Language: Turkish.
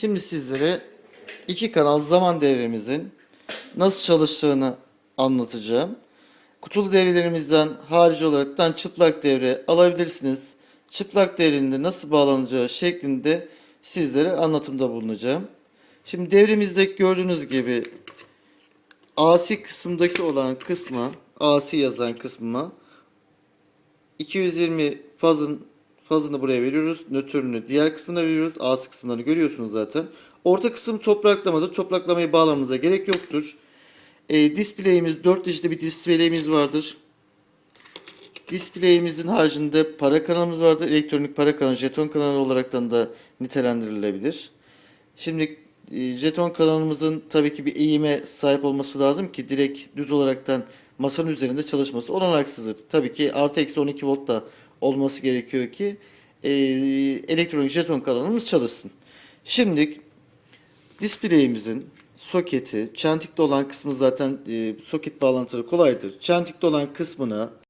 Şimdi sizlere iki kanal zaman devremizin nasıl çalıştığını anlatacağım. Kutulu devrelerimizden harici olaraktan çıplak devre alabilirsiniz. Çıplak devrenin de nasıl bağlanacağı şeklinde sizlere anlatımda bulunacağım. Şimdi devremizde gördüğünüz gibi AC kısımdaki olan kısma, AC yazan kısmına 220 fazın fazını buraya veriyoruz. Nötrünü diğer kısmına veriyoruz. AC kısımlarını görüyorsunuz zaten. Orta kısım topraklamadır. Topraklamayı bağlamamıza gerek yoktur. E, display'imiz 4 dişli bir display'imiz vardır. Display'imizin haricinde para kanalımız vardır. Elektronik para kanalı, jeton kanalı olaraktan da nitelendirilebilir. Şimdi e, jeton kanalımızın tabii ki bir eğime sahip olması lazım ki direkt düz olaraktan masanın üzerinde çalışması olanaksızdır. Tabii ki artı eksi 12 volt da olması gerekiyor ki e, elektronik jeton kanalımız çalışsın. Şimdi display'imizin soketi, çentikli olan kısmı zaten e, soket bağlantıları kolaydır. Çentikli olan kısmına